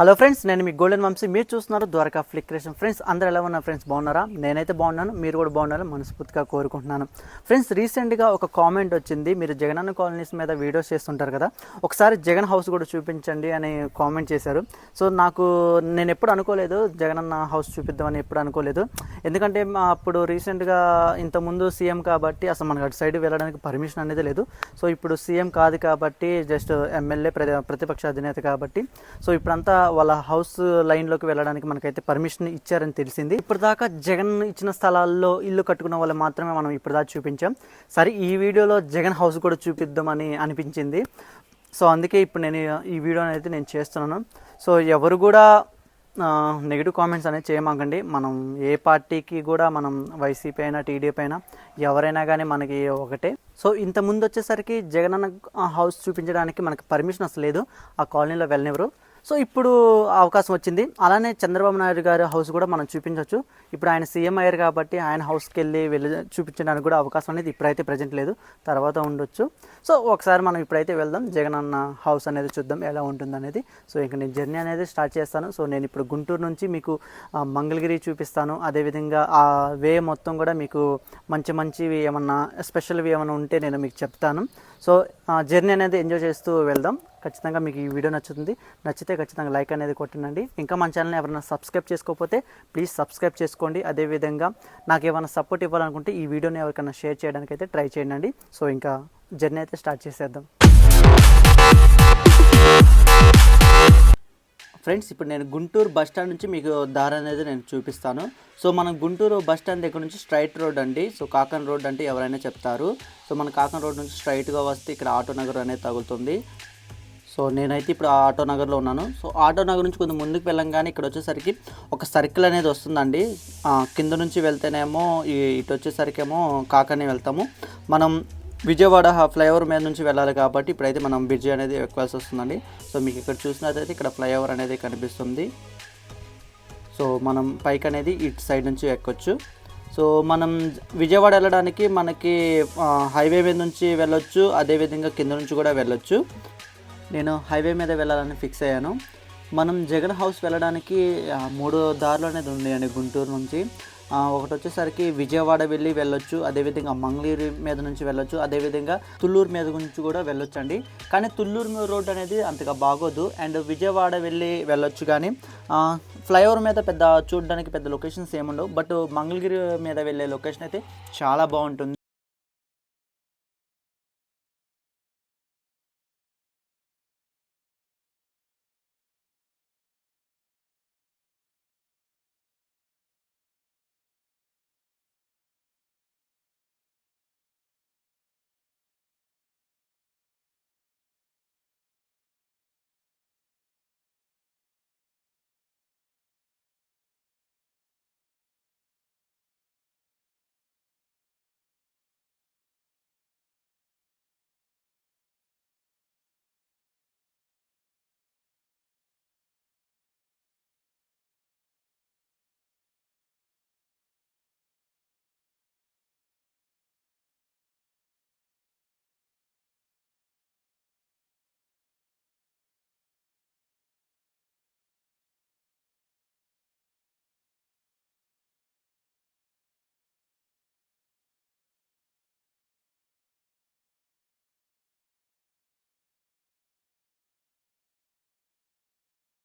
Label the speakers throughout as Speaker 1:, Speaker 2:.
Speaker 1: Hello friends నేను మీ golden Vamsi. మీరు చూస్తున్నారు ద్వారకా ఫ్లిక్రేషన్ ఫ్రెండ్స్ అందరూ ఎలా ఉన్నారు? ఫ్రెండ్స్ బాగున్నారా? నేనైతే బాగున్నాను. మీరు కూడా బాగున్నారని మనస్ఫూర్తిగా కోరుకుంటున్నాను. ఫ్రెండ్స్ రీసెంట్గా ఒక కామెంట్ వచ్చింది. మీరు జగనన్న కాలనీస్ మీద వీడియోస్ చేస్తుంటారు కదా? ఒకసారి జగన్ హౌస్ కూడా చూపించండి అని కామెంట్ చేశారు. సో నాకు నేను ఎప్పుడు అనుకోలేదు జగనన్న హౌస్ చూపిద్దామని ఎప్పుడు అనుకోలేదు. ఎందుకంటే మా అప్పుడు రీసెంట్గా ఇంతకుముందు సీఎం కాబట్టి అసలు మనకు అటు సైడ్ వెళ్ళడానికి పర్మిషన్ అనేది లేదు. సో ఇప్పుడు సీఎం కాదు కాబట్టి జస్ట్ ఎమ్మెల్యే ప్రతిపక్ష అధినేత కాబట్టి. సో ఇప్పుడంతా వాళ్ళ హౌస్ లైన్లోకి వెళ్ళడానికి మనకైతే పర్మిషన్ ఇచ్చారని తెలిసింది. ఇప్పటిదాకా జగన్ ఇచ్చిన స్థలాల్లో ఇల్లు కట్టుకున్న వాళ్ళు మాత్రమే మనం ఇప్పటిదాకా చూపించాం. సరే ఈ వీడియోలో జగన్ హౌస్ కూడా చూపిద్దామని అనిపించింది. సో అందుకే ఇప్పుడు నేను ఈ వీడియో అనేది నేను చేస్తున్నాను. సో ఎవరు కూడా నెగిటివ్ కామెంట్స్ అనేది చేయమాకండి. మనం ఏ పార్టీకి కూడా మనం వైసీపీ అయినా టీడీపీ అయినా ఎవరైనా కానీ మనకి ఒకటే. సో ఇంత ముందు వచ్చేసరికి జగనన్న హౌస్ చూపించడానికి మనకి పర్మిషన్ అసలు లేదు. ఆ కాలనీలో వెళ్ళనివ్వరు. సో ఇప్పుడు అవకాశం వచ్చింది. అలానే చంద్రబాబు నాయుడు గారి హౌస్ కూడా మనం చూపించవచ్చు ఇప్పుడు ఆయన సీఎం అయ్యారు కాబట్టి ఆయన హౌస్కి వెళ్ళి వెళ్ళి చూపించడానికి కూడా అవకాశం అనేది ఇప్పుడైతే ప్రజెంట్ లేదు. తర్వాత ఉండొచ్చు. సో ఒకసారి మనం ఇప్పుడైతే వెళ్దాం. జగన్ అన్న హౌస్ అనేది చూద్దాం ఎలా ఉంటుంది అనేది సో ఇంకా నేను జర్నీ అనేది స్టార్ట్ చేస్తాను. సో నేను ఇప్పుడు గుంటూరు నుంచి మీకు మంగళగిరి చూపిస్తాను. అదేవిధంగా ఆ వే మొత్తం కూడా మీకు మంచి మంచివి ఏమన్నా స్పెషల్వి ఏమైనా ఉంటే నేను మీకు చెప్తాను. సో జర్నీ అనేది ఎంజాయ్ చేస్తూ వెళ్దాం. ఖచ్చితంగా మీకు ఈ వీడియో నచ్చుతుంది. నచ్చితే ఖచ్చితంగా లైక్ అనేది కొట్టండి. ఇంకా మన ఛానల్ని ఎవరైనా సబ్స్క్రైబ్ చేసుకోకపోతే ప్లీజ్ సబ్స్క్రైబ్ చేసుకోండి. అదేవిధంగా నాకు ఏమైనా సపోర్ట్ ఇవ్వాలనుకుంటే ఈ వీడియోని ఎవరికైనా షేర్ చేయడానికి అయితే ట్రై చేయండి. సో ఇంకా జర్నీ అయితే స్టార్ట్ చేసేద్దాం. ఫ్రెండ్స్ ఇప్పుడు నేను గుంటూరు బస్ స్టాండ్ నుంచి మీకు దారి అనేది నేను చూపిస్తాను. సో మనం గుంటూరు బస్ స్టాండ్ దగ్గర నుంచి స్ట్రైట్ రోడ్ అండి. సో కాకన్ రోడ్ అంటే ఎవరైనా చెప్తారు. సో మన కాకన్ రోడ్ నుంచి స్ట్రైట్గా వస్తే ఇక్కడ ఆటో నగర్ అనేది తగులుతుంది. సో నేనైతే ఇప్పుడు ఆ ఆటో నగర్లో ఉన్నాను. సో ఆటో నగర్ నుంచి కొంచెం ముందుకు వెళ్ళంగానే ఇక్కడ వచ్చేసరికి ఒక సర్కిల్ అనేది వస్తుందండి. కింద నుంచి వెళ్తేనేమో ఇటు వచ్చేసరికేమో కాకనే వెళ్తాము. మనం విజయవాడ ఫ్లైఓవర్ మీద నుంచి వెళ్ళాలి కాబట్టి ఇప్పుడైతే మనం బ్రిడ్జ్ అనేది ఎక్కాల్సి వస్తుందండి. సో మీకు ఇక్కడ చూసినట్లయితే ఇక్కడ ఫ్లైఓవర్ అనేది కనిపిస్తుంది. సో మనం పైకి అనేది ఇటు సైడ్ నుంచి ఎక్కొచ్చు. సో మనం విజయవాడ వెళ్ళడానికి మనకి హైవే మీద నుంచి వెళ్ళొచ్చు అదేవిధంగా కింద నుంచి కూడా వెళ్ళొచ్చు. నేను హైవే మీద వెళ్ళాలని ఫిక్స్ అయ్యాను. మనం జగన్ హౌస్ వెళ్ళడానికి మూడు దారులు అనేది ఉన్నాయండి గుంటూరు నుంచి. ఒకటి వచ్చేసరికి విజయవాడ వెళ్ళి వెళ్ళొచ్చు అదేవిధంగా మంగళూరు మీద నుంచి వెళ్ళొచ్చు అదేవిధంగా తుళ్ళూరు మీద నుంచి కూడా వెళ్ళొచ్చు అండి కానీ తుళ్ళూరు రోడ్ అనేది అంతగా బాగోదు. అండ్ విజయవాడ వెళ్ళి వెళ్ళొచ్చు కానీ ఫ్లైఓవర్ మీద పెద్ద చూడడానికి పెద్ద లొకేషన్స్ ఏముండవు. బట్ మంగళగిరి మీద వెళ్ళే లొకేషన్ అయితే చాలా బాగుంటుంది.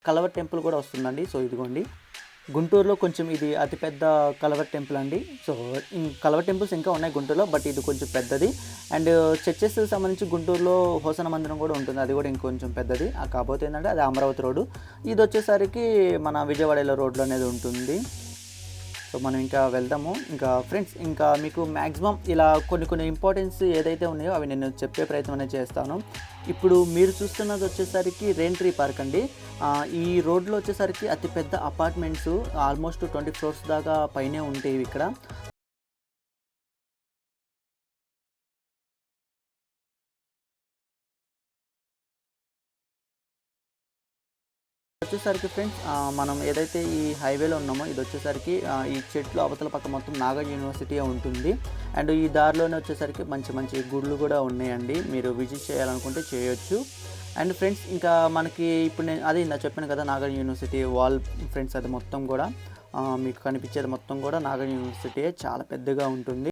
Speaker 1: కలవర్ టెంపుల్ కూడా వస్తుందండి. సో ఇదిగోండి. గుంటూరులో కొంచెం ఇది అతిపెద్ద కలవర్ టెంపుల్ అండి. సో కలవర్ టెంపుల్స్ ఇంకా ఉన్నాయి గుంటూరులో బట్ ఇది కొంచెం పెద్దది. అండ్ చర్చెస్ సంబంధించి గుంటూరులో హోసన మందిరం కూడా ఉంటుంది. అది కూడా ఇంకొంచెం పెద్దది. కాకపోతే ఏంటంటే అది అమరావతి రోడ్డు. ఇది వచ్చేసరికి మన విజయవాడలో రోడ్లో అనేది ఉంటుంది. సో మనం ఇంకా వెళ్దాము. ఇంకా ఫ్రెండ్స్ ఇంకా మీకు మ్యాక్సిమం ఇలా కొన్ని కొన్ని ఇంపార్టెన్స్ ఏదైతే ఉన్నాయో అవి నేను చెప్పే ప్రయత్నం అనేది చేస్తాను. ఇప్పుడు మీరు చూస్తున్నది వచ్చేసరికి రెయిన్ పార్క్ అండి. ఈ రోడ్లో వచ్చేసరికి అతిపెద్ద అపార్ట్మెంట్స్ ఆల్మోస్ట్ ట్వంటీ ఫ్లోర్స్ దాకా పైనే ఉంటాయి ఇక్కడ. వచ్చేసరికి ఫ్రెండ్స్ మనం ఏదైతే ఈ హైవేలో ఉన్నామో ఇది వచ్చేసరికి ఈ చెట్లు అవతల పక్క మొత్తం నాగా యూనివర్సిటీ ఉంటుంది. అండ్ ఈ దారిలోనే వచ్చేసరికి మంచి మంచి గుళ్ళు కూడా ఉన్నాయండి. మీరు విజిట్ చేయాలనుకుంటే చేయొచ్చు. అండ్ ఫ్రెండ్స్ ఇంకా మనకి ఇప్పుడు నేను అది నా చెప్పాను కదా నాగర్ యూనివర్సిటీ వాల్ ఫ్రెండ్స్ అది మొత్తం కూడా మీకు కనిపించేది మొత్తం కూడా నాగర్ యూనివర్సిటీ చాలా పెద్దగా ఉంటుంది.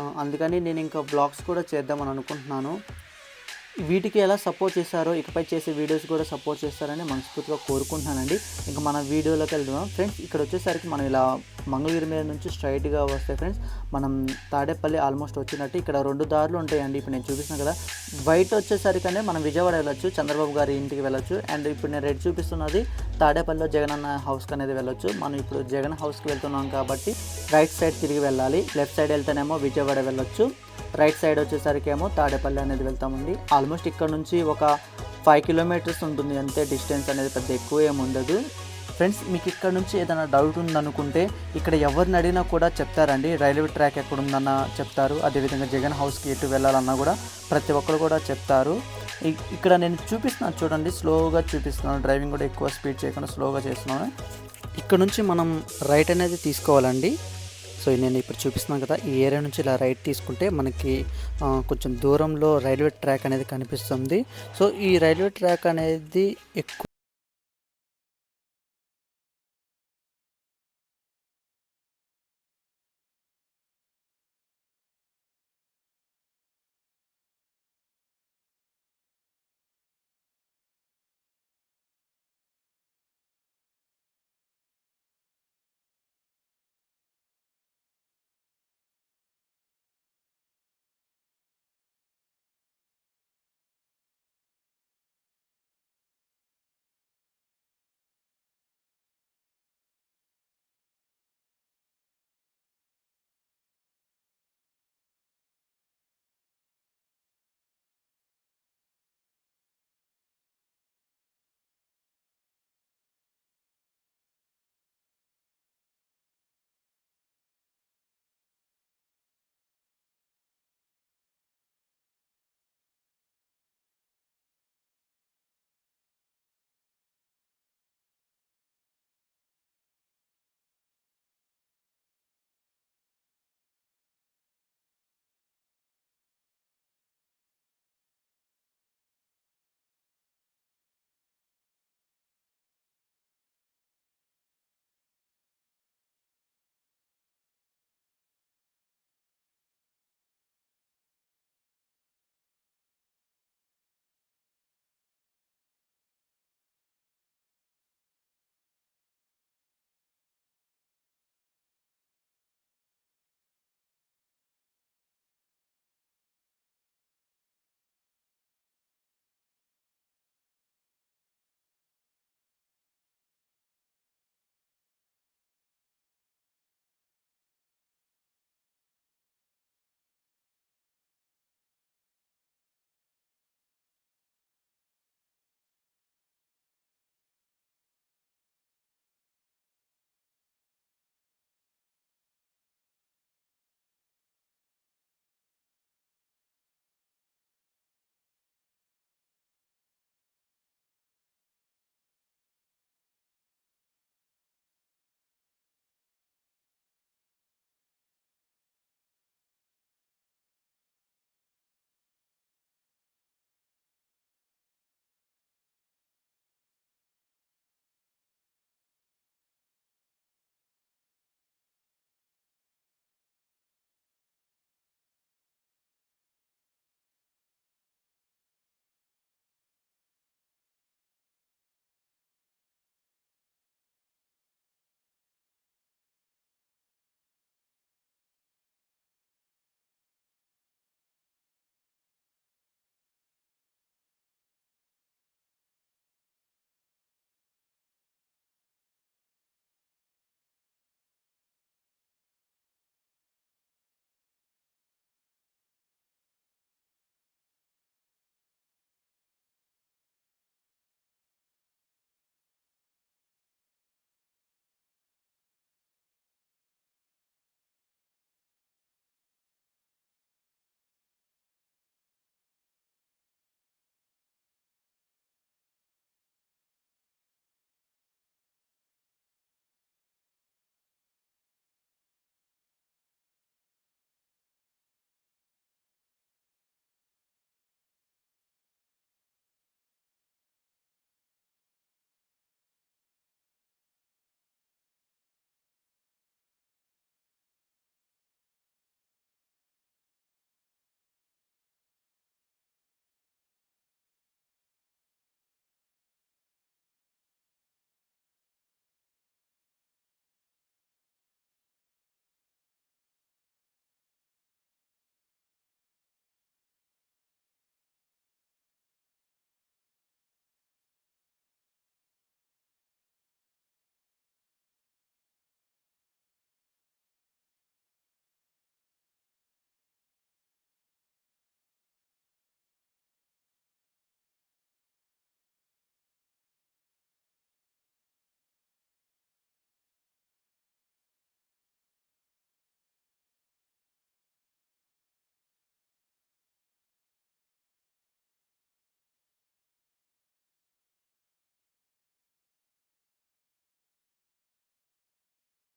Speaker 1: అందుకని నేను ఇంకా బ్లాగ్స్ కూడా చేద్దామని అనుకుంటున్నాను. వీటికి ఎలా సపోర్ట్ చేస్తారో ఇకపై చేసే వీడియోస్ కూడా సపోర్ట్ చేస్తారని మనస్ఫూర్తిగా కోరుకుంటున్నానండి. ఇంకా మన వీడియోలోకి వెళ్దాం. ఫ్రెండ్స్ ఇక్కడ వచ్చేసరికి మనం ఇలా మంగళగిరి మీద నుంచి స్ట్రైట్గా వస్తే ఫ్రెండ్స్ మనం తాడేపల్లి ఆల్మోస్ట్ వచ్చినట్టు ఇక్కడ రెండు దారులు ఉంటాయండి. ఇప్పుడు నేను చూపిస్తున్నాను కదా. వైట్ వచ్చేసరికనే మనం విజయవాడ వెళ్ళొచ్చు చంద్రబాబు గారి ఇంటికి వెళ్ళొచ్చు. అండ్ ఇప్పుడు నేను రెడ్ చూపిస్తున్నది తాడేపల్లిలో జగన్ అన్న హౌస్కి అనేది వెళ్ళొచ్చు. మనం ఇప్పుడు జగన్ హౌస్కి వెళ్తున్నాం కాబట్టి రైట్ సైడ్ తిరిగి వెళ్ళాలి. లెఫ్ట్ సైడ్ వెళ్తేనేమో విజయవాడ వెళ్ళొచ్చు. రైట్ సైడ్ వచ్చేసరికి ఏమో తాడేపల్లి అనేది వెళ్తామండి. ఆల్మోస్ట్ ఇక్కడ నుంచి ఒక ఫైవ్ కిలోమీటర్స్ ఉంటుంది. అంతే డిస్టెన్స్ అనేది పెద్ద ఎక్కువ ఏమి ఉండదు. ఫ్రెండ్స్ మీకు ఇక్కడ నుంచి ఏదైనా డౌట్ ఉందనుకుంటే ఇక్కడ ఎవరిని అడిగినా కూడా చెప్తారండి. రైల్వే ట్రాక్ ఎక్కడ ఉందన్న చెప్తారు. అదేవిధంగా జగన్ హౌస్కి ఎటు వెళ్ళాలన్నా కూడా ప్రతి ఒక్కరు కూడా చెప్తారు. ఇక్కడ నేను చూపిస్తున్నాను చూడండి. స్లోగా చూపిస్తున్నాను. డ్రైవింగ్ కూడా ఎక్కువ స్పీడ్ చేయకుండా స్లోగా చేస్తున్నాను. ఇక్కడ నుంచి మనం రైట్ అనేది తీసుకోవాలండి. సో నేను ఇప్పుడు చూపిస్తున్నాను కదా ఈ ఏరియా నుంచి ఇలా రైట్ తీసుకుంటే మనకి కొంచెం దూరంలో రైల్వే ట్రాక్ అనేది కనిపిస్తుంది. సో ఈ రైల్వే ట్రాక్ అనేది ఎక్కువ